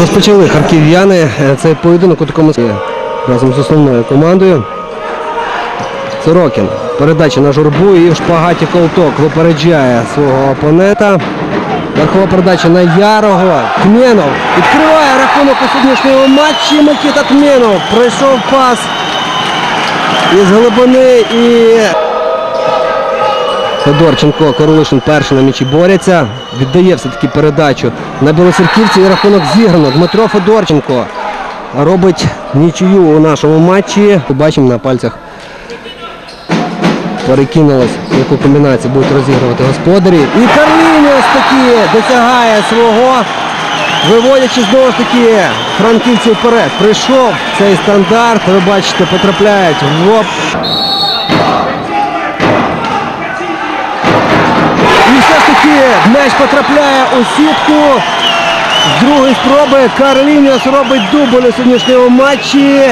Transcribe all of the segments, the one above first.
Розпочали харків'яни е, цей поєдинок у такому разом з основною командою. Сорокін. Передача на журбу і в шпагаті колток випереджає свого опонента. Верхова передача на Ярого. Тменов відкриває рахунок у сьогоднішньому матчі. Микита Тменов. Пройшов пас із глибини і Федорченко, Королишин перший на м'ячі борються. Віддає все-таки передачу на білосерківці і рахунок зіграно. Дмитро Федорченко робить нічию у нашому матчі. Бачимо на пальцях перекинулось, яку комбінацію будуть розігрувати господарі. І Карлініус таки досягає свого, виводячи знову ж таки франківців вперед. Прийшов цей стандарт, ви бачите, потрапляють в лоб. І все м'яч потрапляє у сітку. З другої спроби Карлініус робить дубль у сьогоднішньому матчі.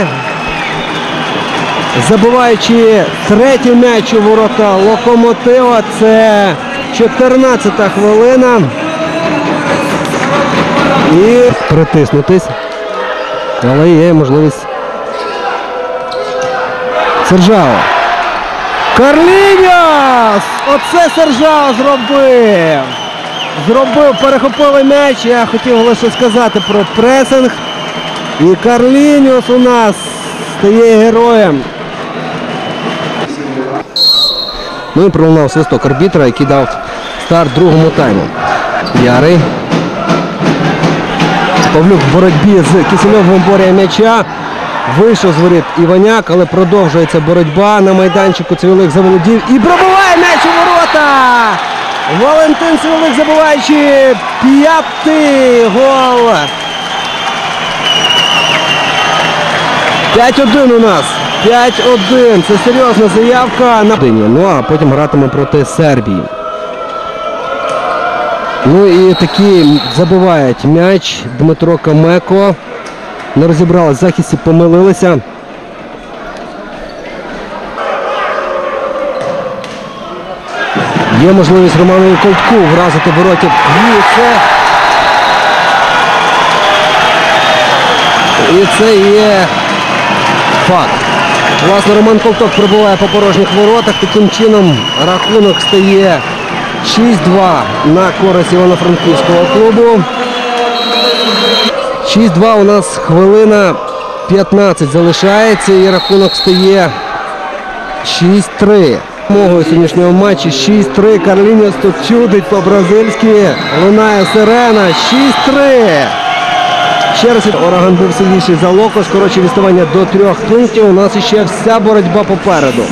Забуваючи третій м'яч у ворота Локомотива, це 14-та хвилина. І притиснутись. Але є можливість. Сержао. Карлініос! Оце Сержао зробив! Зробив перехопили м'яч. Я хотів лише сказати про пресинг. І Карлініус у нас стає героєм. Ну і пролунав свисток арбітра, який дав старт другому тайму. Ярий. Павлюк в боротьбі з Кисельовим борює м'яча. Вийшов з воріт Іваняк, але продовжується боротьба на майданчику. Цивілик заволодів і пробиває м'яч у ворота! Валентин Цивілик забуваючи п'ятий гол. 5-1 у нас. 5-1. Це серйозна заявка на. Ну а потім гратиме проти Сербії. Ну і такі забивають м'яч Дмитро Камеко. Не розібрали захисті, помилилися. Є можливість Романові Колтку вразити воротів. І це, і це є факт. Власне, Роман Ковток пробуває по порожніх воротах. Таким чином рахунок стає 6-2 на користь Івано-Франківського клубу. 6-2 у нас хвилина 15 залишається і рахунок стає 6-3. Мого сьогоднішнього матчі 6-3. Карлініус тут чудить по-бразильськи. Лунає сирена. 6-3. Ще раз Ораган був сильніший за Локос. Коротше, відставання до трьох пунктів. У нас ще вся боротьба попереду.